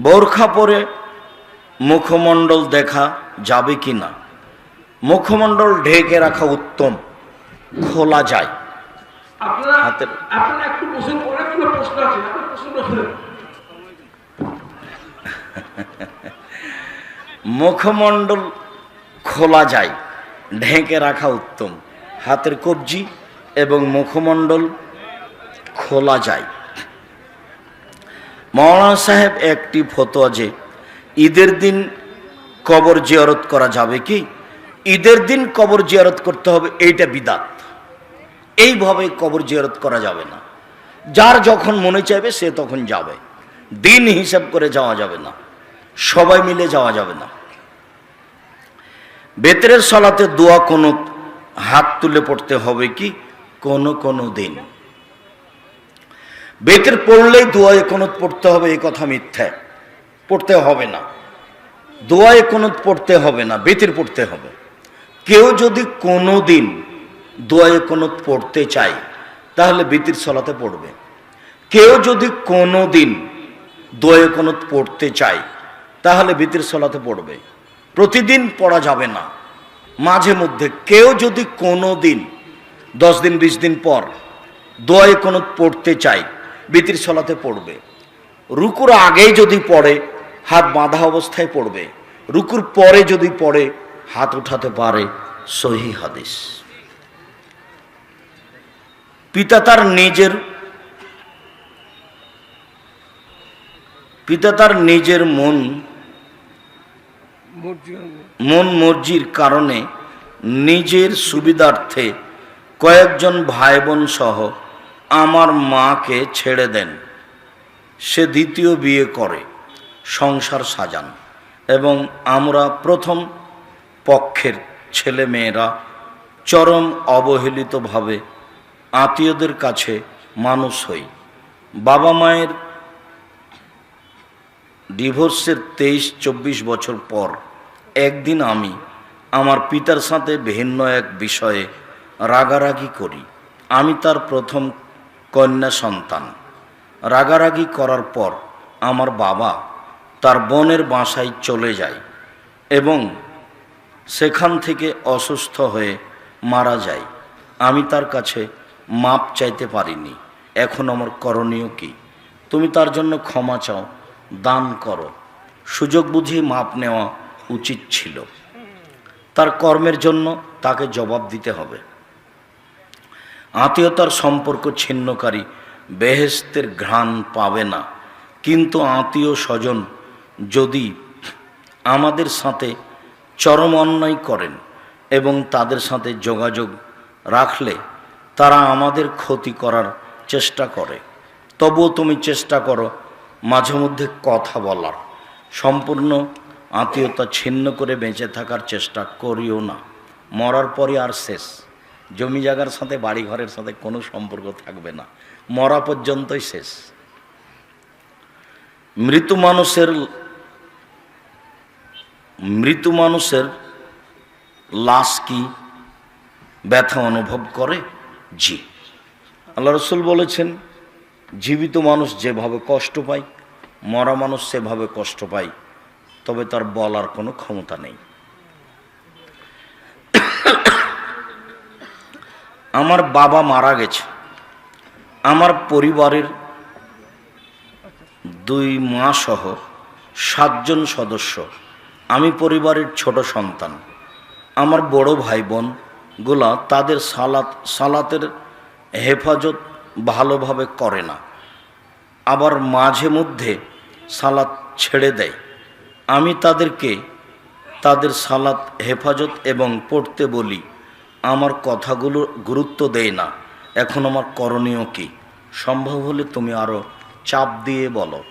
বোরখা পরে মুখমণ্ডল দেখা যাবে কি না? মুখমণ্ডল ঢেকে রাখা উত্তম খোলা যায়। হাতের- মুখমণ্ডল খোলা যায় ঢেকে রাখা উত্তম। হাতের কবজি এবং মুখমণ্ডল খোলা যায়। মৌলানা সাহেব একটি ফতোয়া যে, ঈদের দিন কবর জিয়ারত করা যাবে কি? ঈদের দিন কবর জিয়ারত করতে হবে, এইটা বিদাত। এইভাবে কবর জিয়ারত করা যাবে না। যার যখন মনে চাইবে, সে তখন যাবে। দিন হিসাব করে যাওয়া যাবে না। সবাই মিলে যাওয়া যাবে না। বেতরের সলাতে দোয়া কোনো হাত তুলে পড়তে হবে কি? কোনো কোনো দিন। বেতের পড়লেই দোয়ায় কোনত পড়তে হবে, এই কথা মিথ্যা। পড়তে হবে না। দোয়ায় কোনত পড়তে হবে না, বেতের পড়তে হবে। কেউ যদি কোনো দিন দোয়ায় কোনত পড়তে চায়, তাহলে বেতির সলাতে পড়বে। কেউ যদি কোনো দিন দোয়ে কোনত পড়তে চায়, তাহলে বেতির সলাতে পড়বে। প্রতিদিন পড়া যাবে না। মাঝে মধ্যে কেউ যদি কোনো দিন দশ দিন, বিশ দিন পর দোয়ে কোনত পড়তে চায় বেতির সলাতে পড়বে। রুকুর আগেই যদি পড়ে, হাত বাঁধা অবস্থায় পড়বে। রুকুর পরে যদি পড়ে, হাত উঠাতে পারে সহি হাদিস। পিতা তার নিজের, পিতা তার নিজের মন মন মর্জির কারণে নিজের সুবিধার্থে কয়েকজন ভাই বোন সহ আমার মাকে ছেড়ে দেন। সে দ্বিতীয় বিয়ে করে, সংসার সাজান এবং আমরা প্রথম পক্ষের ছেলে মেয়েরা চরম অবহেলিতভাবে আত্মীয়দের কাছে মানুষ হই। বাবা মায়ের ডিভোর্সের তেইশ, চব্বিশ বছর পর একদিন আমি আমার পিতার সাথে ভিন্ন এক বিষয়ে রাগারাগি করি। আমি তার প্রথম কন্যা সন্তান। রাগারাগি করার পর আমার বাবা তার বোনের বাসায় চলে যায় এবং সেখান থেকে অসুস্থ হয়ে মারা যায়। আমি তার কাছে মাপ চাইতে পারিনি। এখন আমার করণীয় কি? তুমি তার জন্য ক্ষমা চাও, দান করো। সুযোগ বুঝিয়ে মাপ নেওয়া উচিত ছিল। তার কর্মের জন্য তাকে জবাব দিতে হবে। আত্মীয়তার সম্পর্ক ছিন্নকারী, বেহেস্তের ঘ্রাণ পাবে না। কিন্তু আত্মীয় স্বজন যদি আমাদের সাথে চরম অন্যায় করেন এবং তাদের সাথে যোগাযোগ রাখলে তারা আমাদের ক্ষতি করার চেষ্টা করে। তবুও তুমি চেষ্টা করো মাঝে মধ্যে কথা বলার। সম্পূর্ণ আত্মীয়তা ছিন্ন করে বেঁচে থাকার চেষ্টা করিও না। মরার পরে আর শেষ। জমি জায়গার সাথে বাড়ি ঘরের সাথে কোনো সম্পর্ক থাকবে না। মরা পর্যন্তই শেষ। মৃত মানুষের মৃত মানুষের লাশ কি ব্যথা অনুভব করে? জি। আল্লাহ রসুল বলেছেন, জীবিত মানুষ যেভাবে কষ্ট পায়, মরা মানুষ সেভাবে কষ্ট পায়, তবে তার বলার কোনো ক্ষমতা নেই। আমার বাবা মারা গেছে। আমার পরিবারের দুই মা সহ সাতজন সদস্য। আমি পরিবারের ছোট সন্তান। আমার বড় ভাই বোনগুলা তাদের সালাত, সালাতের হেফাজত ভালোভাবে করে না। আবার মাঝে মধ্যে সালাত ছেড়ে দেয়। আমি তাদেরকে তাদের সালাত, হেফাজত এবং পড়তে বলি। আমার কথাগুলো গুরুত্ব দেয় না। এখন আমার করণীয় কি? সম্ভব হলে তুমি আরও চাপ দিয়ে বলো।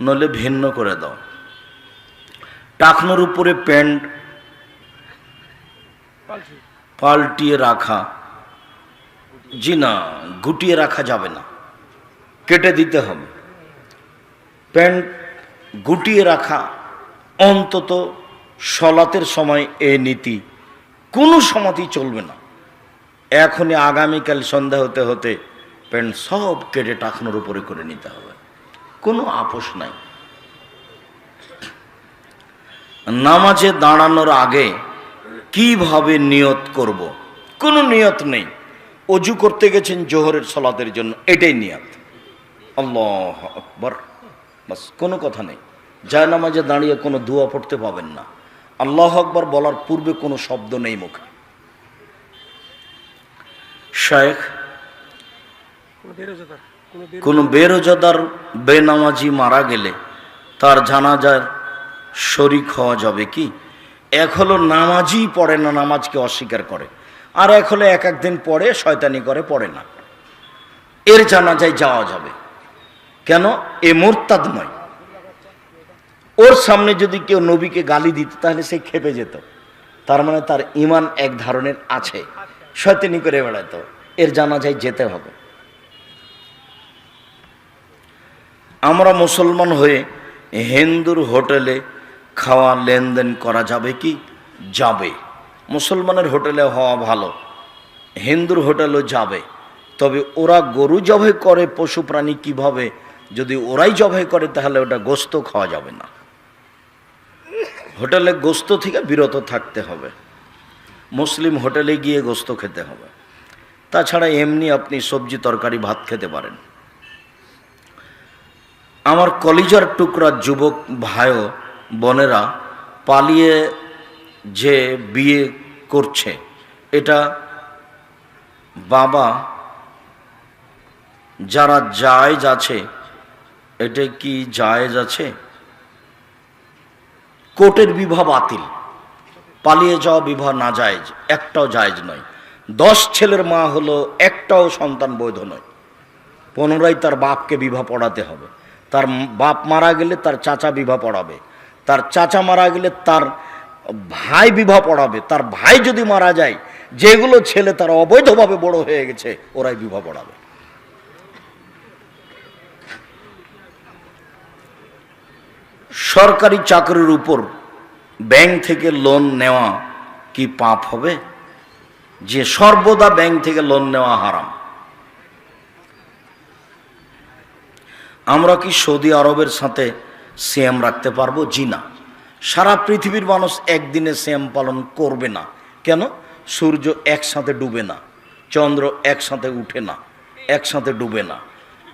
নলে ভিন্ন করে দাও। টাকনোর উপরে প্যান্ট পাল্টিয়ে রাখা। জি না, গুটিয়ে রাখা যাবে না। কেটে দিতে হবে। প্যান্ট গুটিয়ে রাখা অন্তত সলাতের সময় এ নীতি কোনো সমাধি চলবে না। এখনই আগামীকাল সন্ধ্যা হতে হতে প্যান্ট সব কেটে টাকানোর উপরে করে নিতে হবে। কোনো আপোষ নাই। নামাজে দাঁড়ানোর আগে কীভাবে নিয়ত করব। কোনো নিয়ত নেই। অজু করতে গেছেন জোহরের সলাতের জন্য, এটাই নিয়ত। আল্লাহ আকবর। বাস, কোনো কথা নেই। যা নামাজে দাঁড়িয়ে কোনো দোয়া পড়তে পাবেন না। আল্লাহ আকবর বলার পূর্বে কোনো শব্দ নেই মুখে। শেখ কোনো বেরোজাদার বেনামাজি মারা গেলে তার জানাজার শরিক হওয়া যাবে কি? এক হলো নামাজই পড়ে না নামাজকে অস্বীকার করে। আর এক হলো এক একদিন পড়ে শয়তানি করে পড়ে না। এর জানাজায় যাওয়া যাবে। কেন? এ মোরতাদ নয়। ওর সামনে যদি কেউ নবীকে গালি দিত, তাহলে সে খেপে যেত। তার মানে তার ইমান এক ধরনের আছে। শয়তানি করে বেড়াতো। এর জানা যায় যেতে হবে। আমরা মুসলমান হয়ে হিন্দুর হোটেলে খাওয়া লেনদেন করা যাবে কি? যাবে। মুসলমানের হোটেলে হওয়া ভালো। হিন্দুর হোটেলও যাবে। তবে ওরা গরু জবাই করে, পশু প্রাণী কীভাবে? যদি ওরাই জবাই করে, তাহলে ওটা গোস্ত খাওয়া যাবে না। হোটেলে গোস্ত থেকে বিরত থাকতে হবে। মুসলিম হোটেলে গিয়ে গোস্ত খেতে হবে। তাছাড়া এমনি আপনি সবজি, তরকারি, ভাত খেতে পারেন। আমার কলিজার টুকরা যুবক ভাইও বোনেরা পালিয়ে যে বিয়ে করছে, এটা বাবা যারা জায়েজ আছে, এটা কি জায়েজ আছে? কোর্টের বিবাহ বাতিল। পালিয়ে যাওয়া বিবাহ না জায়েজ একটাও জায়েজ নয়। দশ ছেলের মা হলো একটাও সন্তান বৈধ নয়। পুনরায় তার বাপকে বিবাহ পড়াতে হবে। তার বাপ মারা গেলে তার চাচা বিবাহ পড়াবে। তার চাচা মারা গেলে তার ভাই বিবাহ পড়াবে। তার ভাই যদি মারা যায়, যেগুলো ছেলে তার অবৈধভাবে বড় হয়ে গেছে, ওরাই বিবাহ পড়াবে। সরকারি চাকরির উপর ব্যাংক থেকে লোন নেওয়া কি পাপ হবে? যে সর্বদা ব্যাংক থেকে লোন নেওয়া হারাম। আমরা কি সৌদি আরবের সাথে সিএম রাখতে পারব? জি না। সারা পৃথিবীর মানুষ একদিনে সিএম পালন করবে না। কেন? সূর্য একসাথে ডুবে না। চন্দ্র একসাথে উঠে না। একসাথে ডুবে না।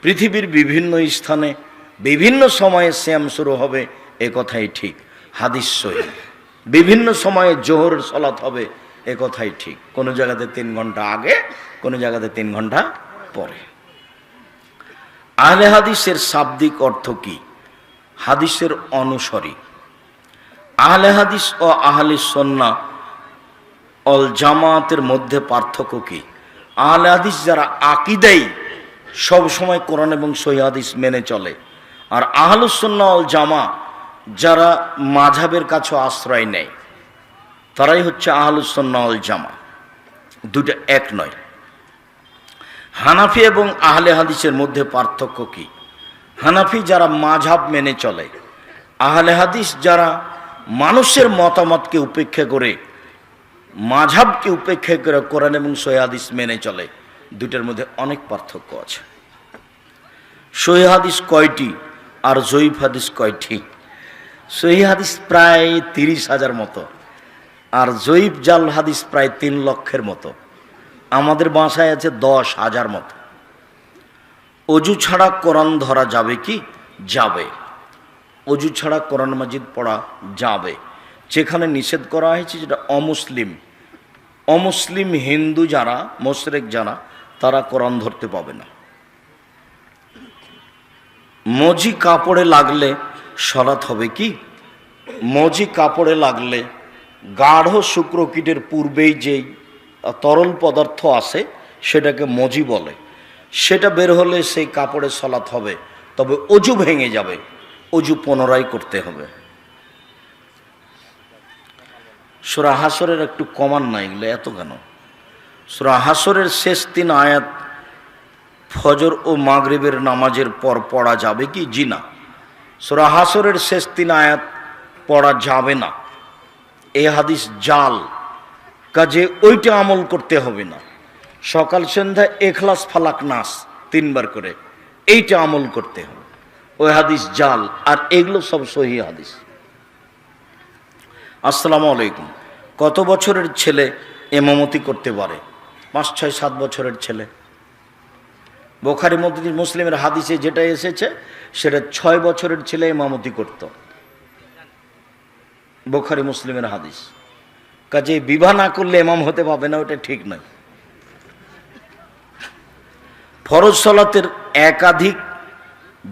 পৃথিবীর বিভিন্ন স্থানে বিভিন্ন সময়ে শ্যাম শুরু হবে, এ কথাই ঠিক। হাদিস সহি। বিভিন্ন সময়ে জোহর সলাত হবে, এ কথাই ঠিক। কোনো জায়গাতে তিন ঘণ্টা আগে, কোনো জায়গাতে তিন ঘণ্টা পরে। আহলে হাদিসের শাব্দিক অর্থ কি? হাদিসের অনুসরী। আহলে হাদিস ও আহলে সন্না অল জামাতের মধ্যে পার্থক্য কি? আহলে হাদিস যারা আকিদাই সব সময় কোরআন এবং সহি হাদিস মেনে চলে আর আহলুসন্না অল জামা যারা মাঝাবের কাছে আশ্রয় নেয়, তারাই হচ্ছে আহলুসন্না অল জামা। দুটো এক নয়। হানাফি এবং আহলে হাদিসের মধ্যে পার্থক্য কি? হানাফি যারা মাঝাব মেনে চলে, আহলে হাদিস যারা মানুষের মতামতকে উপেক্ষা করে মাঝাবকে উপেক্ষা করে কোরআন এবং সহিহাদিস মেনে চলে দুটার মধ্যে অনেক পার্থক্য আছে। সহিহাদিস কয়টি? আর জয়ীফ হাদিস কয়টি? সহি হাদিস প্রায় তিরিশ হাজার মতো। আর জয়ীফ জাল হাদিস প্রায় তিন লক্ষের মতো। আমাদের বাসায় আছে দশ হাজার মতো। অজু ছাড়া কোরআন ধরা যাবে কি? যাবে। অজু ছাড়া কোরআন মাজিদ পড়া যাবে। যেখানে নিষেধ করা হয়েছে যেটা অমুসলিম। অমুসলিম হিন্দু যারা, মোশরেক যারা, তারা কোরআন ধরতে পাবে না। মজি কাপড়ে লাগলে সরাত হবে কি? মজি কাপড়ে লাগলে গাঢ় শুক্রকীটের পূর্বেই যেই তরল পদার্থ আছে, সেটাকে মজি বলে। সেটা বের হলে সেই কাপড়ে সলাৎ হবে, তবে অজু ভেঙে যাবে, অজু পুনরায় করতে হবে। সুরা হাসরের একটু কমান না, এগুলো এত কেন? সুরা হাসরের শেষ তিন আয়াত ফজর ও মাগরিবের নামাজের পর পড়া যাবে কি? জি না। সুরা হাসরের শেষ তিন আয়াত পড়া যাবে না। এ হাদিস জাল। কাজে ওইটা আমল করতে হবে না। সকাল সন্ধ্যা এখলাস, ফালাক, নাস তিনবার করে এইটা আমল করতে হবে। ওই হাদিস জাল। আর এগুলো সব সহি হাদিস। আসসালামু আলাইকুম। কত বছরের ছেলে এমামতি করতে পারে? পাঁচ, ছয়, সাত বছরের ছেলে। বোখারি মধ্যে মুসলিমের হাদিসে যেটা এসেছে, সেটা ছয় বছরের ছেলে এমামতি করত। বোখারি মুসলিমের হাদিস। কাজে বিবাহ না করলে এমাম হতে পাবে না, ওটা ঠিক নয়। ফরজ সলাতের একাধিক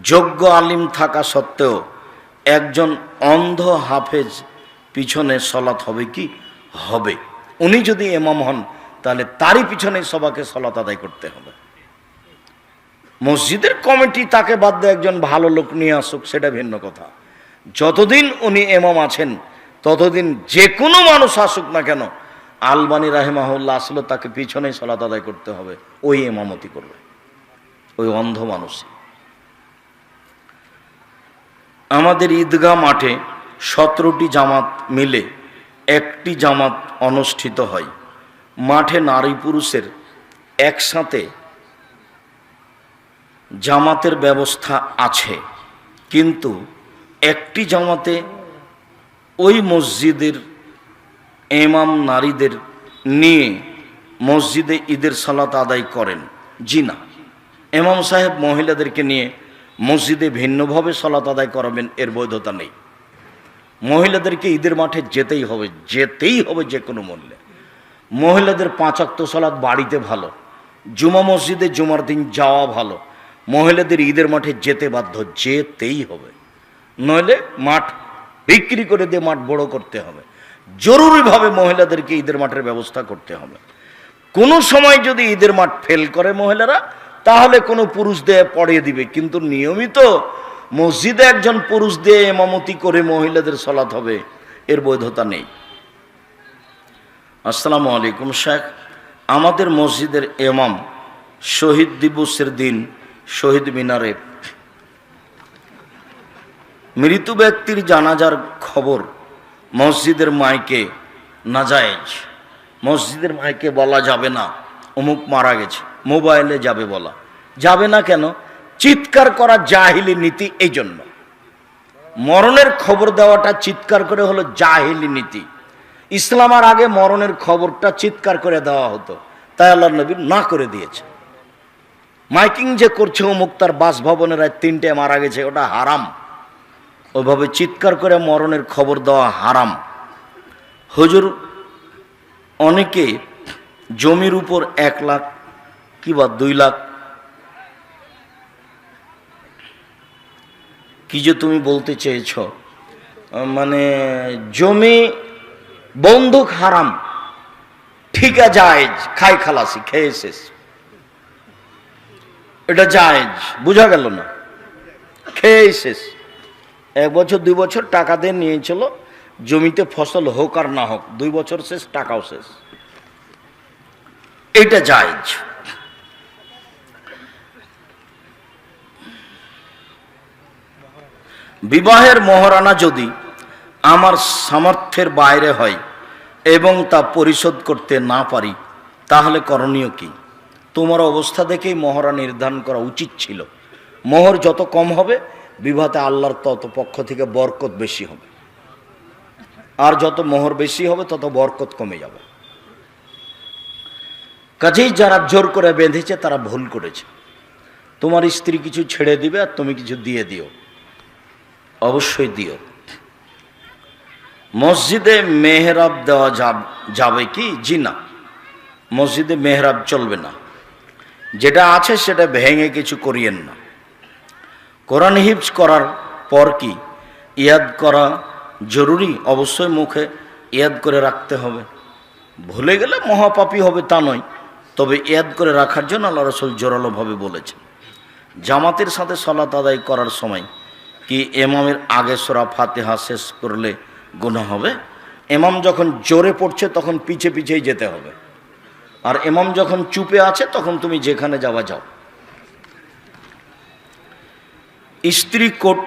যোগ্য আলিম থাকা সত্ত্বেও একজন অন্ধ হাফেজ পিছনে সলাৎ হবে কি? হবে। উনি যদি এমাম হন, তাহলে তারই পিছনে সবাকে সলাত আদায় করতে হবে। মসজিদের কমিটি তাকে বাদ দিয়ে একজন ভালো লোক নিয়ে আসুক, সেটা ভিন্ন কথা। যতদিন উনি এমাম আছেন, ততদিন যে কোনো মানুষ আসুক না কেন, আলবানী রাহেমাহুল্লাহ আসলে তাকে পিছনে সলাত আদায় করতে হবে। ওই এমামতি করবে। ওই অন্ধ মানুষই। আমাদের ঈদগাহ মাঠে সতেরোটি জামাত মিলে একটি জামাত অনুষ্ঠিত হয়। মাঠে নারী পুরুষের একসাথে জামাতের ব্যবস্থা আছে। কিন্তু একটি জামাতে ওই মসজিদের এমাম নারীদের নিয়ে মসজিদে ঈদের সালাত আদায় করেন। জি না। এমাম সাহেব মহিলাদেরকে নিয়ে মসজিদে ভিন্নভাবে সালাত আদায় করাবেন এর বৈধতা নেই। মহিলাদেরকে ঈদের মাঠে যেতেই হবে যেতেই হবে যে কোনো মূল্যে। মহিলাদের পাঁচাক্ত সালাত বাড়িতে ভালো, জুমা মসজিদে জুমার দিন যাওয়া ভালো। মহিলাদের ঈদের মাঠে যেতে বাধ্য, যেতেই হবে। নইলে মাঠ বিক্রি করে দিয়ে মাঠ বড় করতে হবে। জরুরিভাবে মহিলাদেরকে ঈদের মাঠের ব্যবস্থা করতে হবে। কোনো সময় যদি ঈদের মাঠ ফেল করে মহিলারা, তাহলে কোনো পুরুষ দিয়ে পড়িয়ে দিবে। কিন্তু নিয়মিত মসজিদে একজন পুরুষ দিয়ে এমামতি করে মহিলাদের সলাৎ হবে, এর বৈধতা নেই। আসসালামু আলাইকুম, শেখ। আমাদের মসজিদের এমাম শহীদ দিবসের দিন শহীদ মিনারে। মৃত ব্যক্তির জানাজার খবর মসজিদের মাইকে নাজায়েজ মসজিদের মাইকে বলা যাবে না। অমুক মারা গেছে, মোবাইলে যাবে বলা। যাবে না কেন? চিৎকার করা জাহিলি নীতি এই জন্য মরণের খবর দেওয়াটা চিৎকার করে হলো জাহিলি নীতি। ইসলামার আগে মরণের খবরটা চিৎকার করে দেওয়া হতো। তাই আল্লাহ নবী না করে দিয়েছে। মাইকিং যে করছে অমুক তার বাসভবনের আজ তিনটে মারা গেছে, ওটা হারাম। ওইভাবে চিৎকার করে মরণের খবর দেওয়া হারাম। হুজুর, অনেকে জমির উপর এক লাখ কি বা দুই লাখ, কি যে তুমি বলতে চেয়েছ মানে জমি বন্দুক হারাম, ঠিকা জায়েজ খাই খালাসি, খেয়ে শেষ। এটা জায়েজ, বোঝা গেল না। খেয়ে শেষ। এক বছর, দুই বছর টাকা দিয়ে নিয়েছিল, জমিতে ফসল হোক আর না হোক, দুই বছর শেষ, টাকাও শেষ। এটা জায়েজ। বিবাহের মহারানা যদি আমার সামর্থ্যের বাইরে হয় এবং তা পরিশোধ করতে না পারি, তাহলে করণীয় কি? তোমার অবস্থা দেখেই মহরা নির্ধারণ করা উচিত ছিল। মোহর যত কম হবে, বিবাহতে আল্লাহর তত পক্ষ থেকে বরকত বেশি হবে। আর যত মোহর বেশি হবে, তত বরকত কমে যাবে। কাজেই যারা জোর করে বেঁধেছে, তারা ভুল করেছে। তোমার স্ত্রী কিছু ছেড়ে দিবে আর তুমি কিছু দিয়ে দিও। অবশ্যই দিও। মসজিদে মেহরাব দেওয়া যাবে কি? জি না। মসজিদে মেহরাব চলবে না। যেটা আছে সেটা ভেঙে কিছু করিয়েন না। কোরআন হিফজ করার পর কি ইয়াদ করা জরুরি? অবশ্যই মুখে ইয়াদ করে রাখতে হবে। ভুলে গেলে মহাপাপী হবে তা নয়, তবে ইয়াদ করে রাখার জন্য আল্লাহ রসুল জোরালোভাবে বলেছেন। জামাতের সাথে সলাত আদায় করার সময় কি এমামের আগে সোরা ফাতেহা শেষ করলে গুনাহ হবে? এমাম যখন জোরে পড়ছে তখন পিছে পিছেই যেতে হবে। আর এমাম যখন চুপে আছে, তখন তুমি যেখানে যাওয়া যাও। স্ত্রী কোর্ট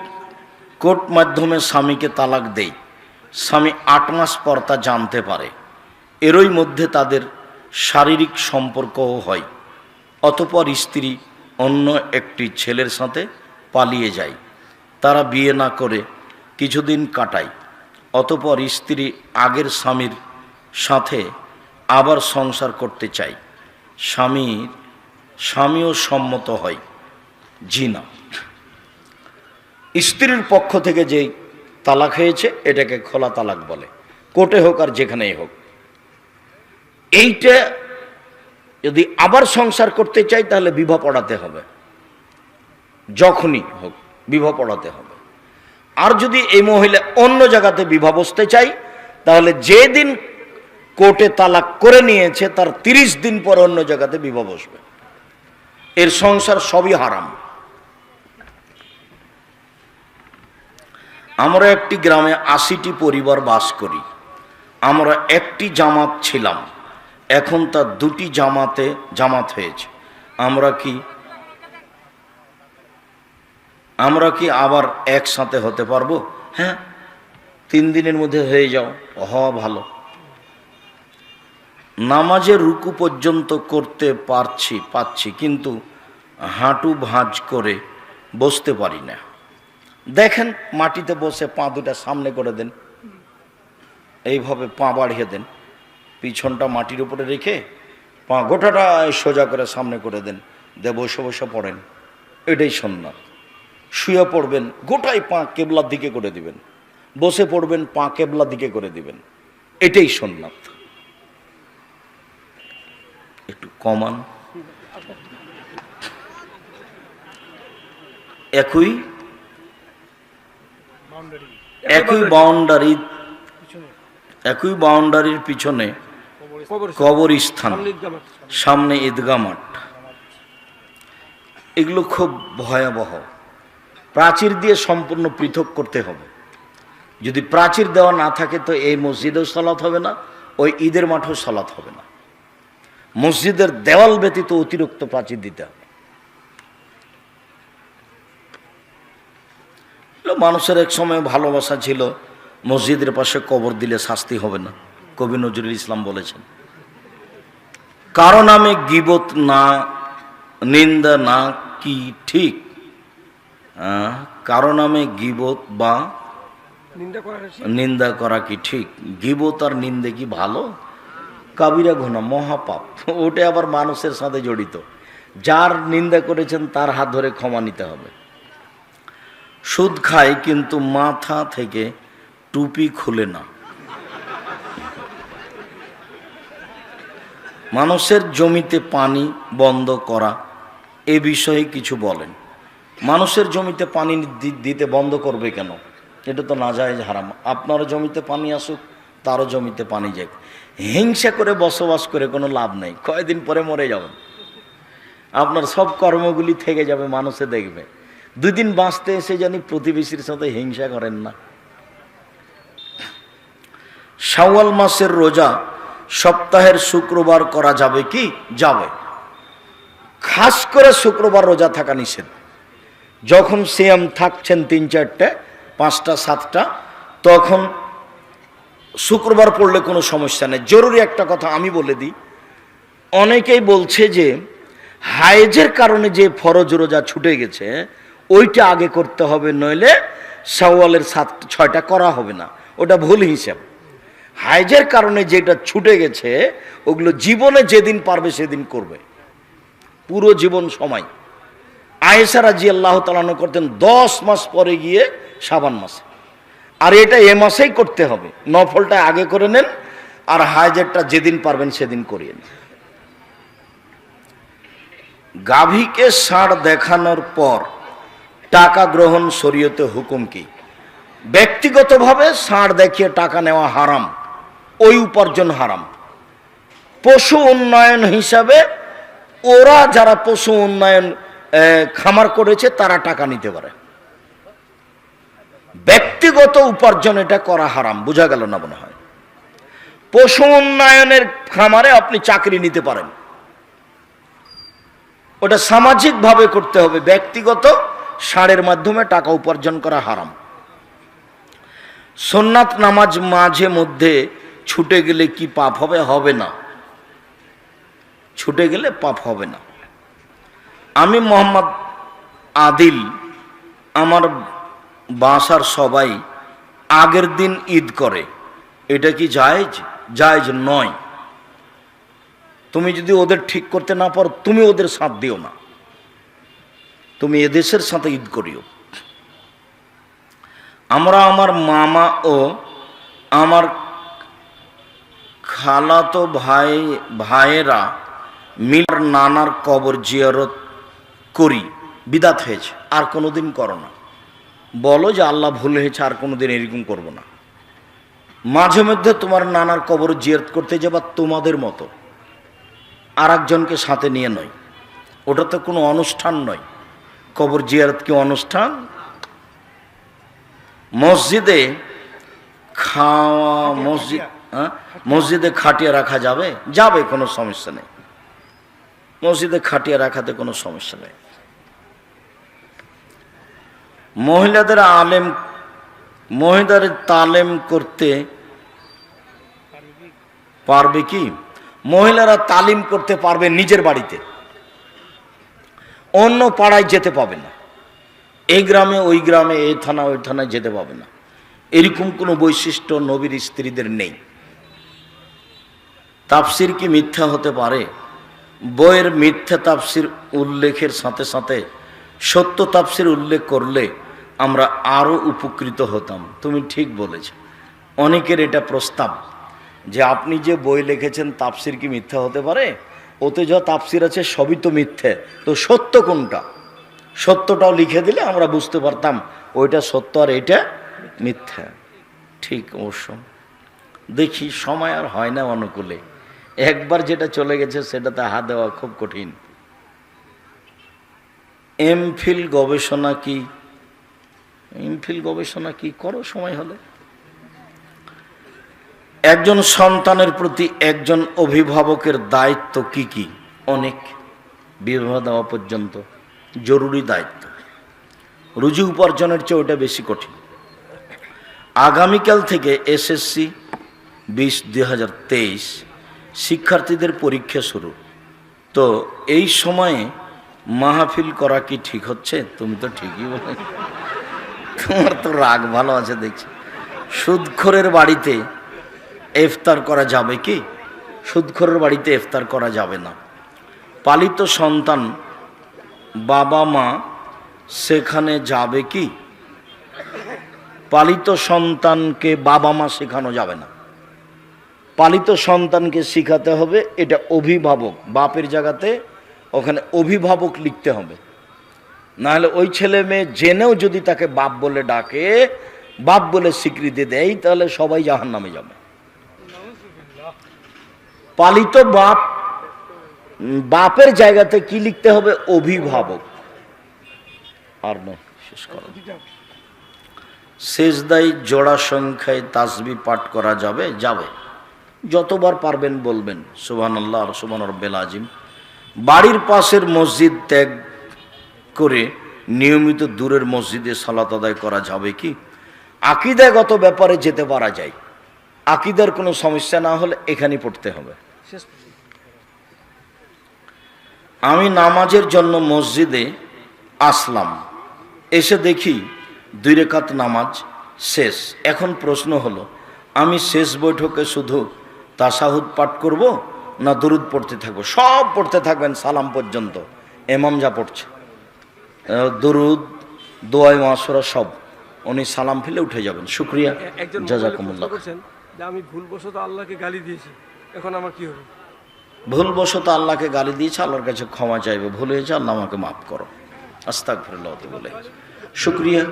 কোর্ট মাধ্যমে স্বামীকে তালাক দেয় স্বামী আট মাস পর তা জানতে পারে। এরই মধ্যে তাদের শারীরিক সম্পর্কও হয়। অতপর স্ত্রী অন্য একটি ছেলের সাথে পালিয়ে যায়। তারা বিয়ে না করে কিছুদিন কাটায়। অতপর স্ত্রী আগের স্বামীর সাথে আবার সংসার করতে চাই। স্বামীর স্বামীও সম্মত হয়। জি না স্ত্রীর পক্ষ থেকে যে তালাক হয়েছে, এটাকে খোলা তালাক বলে। কোর্টে হোক আর যেখানেই হোক। এইটা যদি আবার সংসার করতে চাই, তাহলে বিবাহ পড়াতে হবে। যখনই হোক, বিবাহ পড়াতে হবে। আর যদি এই মহিলা অন্য জায়গাতে বিবাহ বসতে চাই, তাহলে যেদিন কোর্টে তালাক করে নিয়েছে, তার তিরিশ দিন পর অন্য জায়গাতে বিবাহ বসবে। এর সংসার সবই হারাম। আমরা একটি গ্রামে আশিটি পরিবার বাস করি। আমরা একটি জামাত ছিলাম। এখন তার দুটি জামাতে জামাত হয়েছে। আমরা কি আমরা কি আবার একসাথে হতে পারব? হ্যাঁ তিন দিনের মধ্যে হয়ে যাও। হওয়া ভালো। নামাজের রুকু পর্যন্ত করতে পারছি, পাচ্ছি, কিন্তু হাঁটু ভাঁজ করে বসতে পারি না। দেখেন, মাটিতে বসে পা দুটা সামনে করে দেন। এইভাবে পা বাড়িয়ে দেন। পিছনটা মাটির উপরে রেখে পা গোটাটা সোজা করে সামনে করে দেন। দে বসে বসে পড়েন। এটাই সন্ন্যাস শুয়ে পড়বেন, গোটাই পা কেবলার দিকে করে দিবেন। বসে পড়বেন, পা কেবলার দিকে করে দিবেন। এটাই সন্ন্যাত একটু কমান। একই? একই বাউন্ডারি একই বাউন্ডারির পিছনে কবরস্থান। সামনে ঈদগা মাঠ। এগুলো খুব ভয়াবহ। প্রাচীর দিয়ে সম্পূর্ণ পৃথক করতে হবে। যদি প্রাচীর দেওয়া না থাকে তো এই মসজিদেও সলাৎ হবে না ওই ঈদের মাঠেও সলাৎ হবে না। মসজিদের দেওয়াল ব্যতীত অতিরিক্ত প্রাচীর দিতে হবে। মানুষের এক সময় ভালোবাসা ছিল মসজিদের পাশে কবর দিলে শাস্তি হবে না কবি নজরুল ইসলাম বলেছেন। কারণ আমি গিবত না নিন্দা না কি ঠিক? আহ, কারও নামে গিবত বা নিন্দা করা কি ঠিক? গিবত আর নিন্দে কি ভালো? কাবিরা গুণা মহাপাপ। ওটা আবার মানুষের সাথে জড়িত। যার নিন্দা করেছেন, তার হাত ধরে ক্ষমা নিতে হবে। সুদ খায়, কিন্তু মাথা থেকে টুপি খুলে না। মানুষের জমিতে পানি বন্ধ করা, এ বিষয়ে কিছু বলেন। মানুষের জমিতে পানি দিতে বন্ধ করবে কেন? এটা তো না যায় হারাম। আপনার জমিতে পানি আসুক, তারও জমিতে পানি যাক। হিংসা করে বসবাস করে কোনো লাভ নেই। কয়দিন পরে মরে যাবেন আপনার সব কর্মগুলি থেকে যাবে, মানুষে দেখবে। দুই দিন বাঁচতে এসে জানি প্রতিবেশীর সাথে হিংসা করেন না। শাওয়াল মাসের রোজা সপ্তাহের শুক্রবার করা যাবে কি? যাবে। খাস করে শুক্রবার রোজা থাকা নিষেধ। যখন সিএম থাকছেন তিন চারটে, পাঁচটা, সাতটা, তখন শুক্রবার পড়লে কোনো সমস্যা নেই। জরুরি একটা কথা আমি বলে দিই। অনেকেই বলছে যে, হায়েজের কারণে যে ফরজ রোজা ছুটে গেছে, ওইটা আগে করতে হবে, নইলে শাওয়ালের সাত, ছয়টা করা হবে না। ওটা ভুল হিসাব। হাইজের কারণে যেটা ছুটে গেছে, ওগুলো জীবনে যেদিন পারবে সেদিন করবে। পুরো জীবন সময়। আয়েসা রাজি আল্লাহ তালানো করতেন, দশ মাস পরে গিয়ে সাবান মাসে। আর এটা এ মাসেই করতে হবে। নফলটা আগে করে নেন, আর হাইজেরটা যেদিন পারবেন সেদিন করিয়ে নেন। গাভীকে ষাঁড় দেখানোর পর টাকা গ্রহণ শরীয়তে হুকুম কি? ব্যক্তিগতভাবে ষাঁড় দেখিয়ে টাকা নেওয়া হারাম, ওই উপার্জন হারাম। পশু উন্নয়ন হিসাবে ওরা যারা পশু উন্নয়ন খামার করেছে, তারা টাকা নিতে পারে। ব্যক্তিগত উপার্জন এটা করা হারাম, বোঝা গেল না মনে হয়? পশু উন্নয়নের খামারে আপনি চাকরি নিতে পারেন। ওটা সামাজিকভাবে করতে হবে, ব্যক্তিগত ষাঁড়ের মাধ্যমে টাকা উপার্জন করা হারাম। সোননাথ নামাজ মাঝে মধ্যে ছুটে গেলে কি পাপ হবে? হবে না। ছুটে গেলে পাপ হবে না। আমি মোহাম্মদ আদিল, আমার বাসার সবাই আগের দিন ঈদ করে। এটা কি জায়েজ? জায়েজ নয়। তুমি যদি ওদের ঠিক করতে না পারো, তুমি ওদের সাথ দিও না। তুমি এদেশের সাথে ঈদ করিও। আমরা আমার মামা ও আমার খালাতো ভাই, ভাইয়েরা মিলার নানার কবর জিয়ারত করি। বিদাত হয়েছে। আর কোনোদিন করো না। বলো যে আল্লাহ ভুল হয়েছে, আর কোনো দিন এরকম করব না। মাঝে মধ্যে তোমার নানার কবর জিয়ারত করতে যাবা তোমাদের মতো। আর একজনকে সাথে নিয়ে নয়। ওটা তো কোনো অনুষ্ঠান নয়। কবর জিয়ারত কি অনুষ্ঠান? মসজিদে খাওয়া, মসজিদ হ্যাঁ? মসজিদে খাটিয়ে রাখা যাবে? যাবে, কোনো সমস্যা নেই। মসজিদে খাটিয়ে রাখাতে কোনো সমস্যা নেই। মহিলাদের আলেম, মহিলাদের তালেম করতে পারবে কি? মহিলারা তালিম করতে পারবে নিজের বাড়িতে। অন্য পাড়ায় যেতে পাবে না। এই গ্রামে, ওই গ্রামে, এই থানা ওই থানায় যেতে পাবে না। এরকম কোনো বৈশিষ্ট্য নবীর স্ত্রীদের নেই। তাফসির কি মিথ্যা হতে পারে? বইয়ের মিথ্যা তাফসির উল্লেখের সাথে সাথে সত্য তাফসির উল্লেখ করলে আমরা আরও উপকৃত হতাম। তুমি ঠিক বলেছ। অনেকের এটা প্রস্তাব যে আপনি যে বই লিখেছেন, তাফসির কি মিথ্যা হতে পারে? ওতে যা তাফসির আছে, সবই তো মিথ্যে। তো সত্য কোনটা? সত্যটাও লিখে দিলে আমরা বুঝতে পারতাম, ওইটা সত্য আর এটা মিথ্যা। ঠিক অবশ্য। দেখি, সময় আর হয় না অনুকূলে। একবার যেটা চলে গেছে, সেটাতে হাত দেওয়া খুব কঠিন। এমফিল গবেষণা কি? এমফিল গবেষণা কি করো? সময় হলে। একজন সন্তানের প্রতি একজন অভিভাবকের দায়িত্ব কি কি? অনেক। বিবাহ দেওয়া পর্যন্ত জরুরি দায়িত্ব। রুজি উপার্জনের চেয়ে ওটা বেশি কঠিন। আগামীকাল থেকে এসএসসি বিশ দুই শিক্ষার্থীদের পরীক্ষা শুরু। তো এই সময়ে মাহফিল করা কি ঠিক হচ্ছে? তুমি তো ঠিকই বলে তোমার তো রাগ ভালো আছে দেখছি। সুদখোরের বাড়িতে ইফতার করা যাবে কি? সুদখোরের বাড়িতে ইফতার করা যাবে না। পালিত সন্তান বাবা মা সেখানে যাবে কি? পালিত সন্তানকে বাবা মা শেখানো যাবে না। পালিত সন্তানকে শিখাতে হবে, এটা অভিভাবক, বাপের জায়গাতে ওখানে অভিভাবক লিখতে হবে। নাহলে ওই ছেলে মেয়ে জেনেও যদি তাকে বাপ বলে ডাকে, বাপ বলে স্বীকৃতি দেয়, তাহলে সবাই জাহান নামে যাবে। পালিত বাপ বাপের জায়গাতে কি লিখতে হবে? অভিভাবক। আর নয়, শেষ করো। জোড়া সংখ্যায় তাসবি পাঠ করা যাবে? যাবে। যতবার পারবেন বলবেন সুবান আল্লাহ আর সুবান রব্বেল আজিম। বাড়ির পাশের মসজিদ ত্যাগ করে নিয়মিত দূরের মসজিদে সালাত আদায় করা যাবে কি? আকিদাগত ব্যাপারে যেতে পারা যায়। আকিদার কোনো সমস্যা না হলে এখানেই পড়তে হবে। আমি নামাজের জন্য মসজিদে আসলাম। এসে দেখি দুই রেখাত নামাজ শেষ। এখন প্রশ্ন হলো, আমি শেষ বৈঠকে শুধু তাসাহুদ পাঠ করব না দরুদ পড়তে থাকব? সব পড়তে থাকবেন সালাম পর্যন্ত। এমাম যা পড়ছে। দরুদ দোয়াই মাসরা সব। উনি সালাম ফেলে উঠে যাবেন। শুক্রিয়া। জাজাকুমুল্লাহ। যে আমি ভুলবশত আল্লাহকে গালি দিয়েছি। এখন আমার কি হবে? ভুলবশত আল্লাহকে গালি দিয়েছে আল্লাহর কাছে ক্ষমা চাইবে। ভুল হয়েছে আল্লাহ আমাকে মাফ করো। আস্তাক ফিরল্লাহ বলে শুক্রিয়া।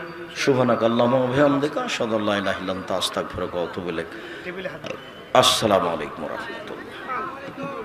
শুভনাক আল্লাহ অভিহামদিকা সদল্লাহ আস্তাক ফিরক অতুবিলেক আসসালামু আলাইকুম রহমতুল্লাহ।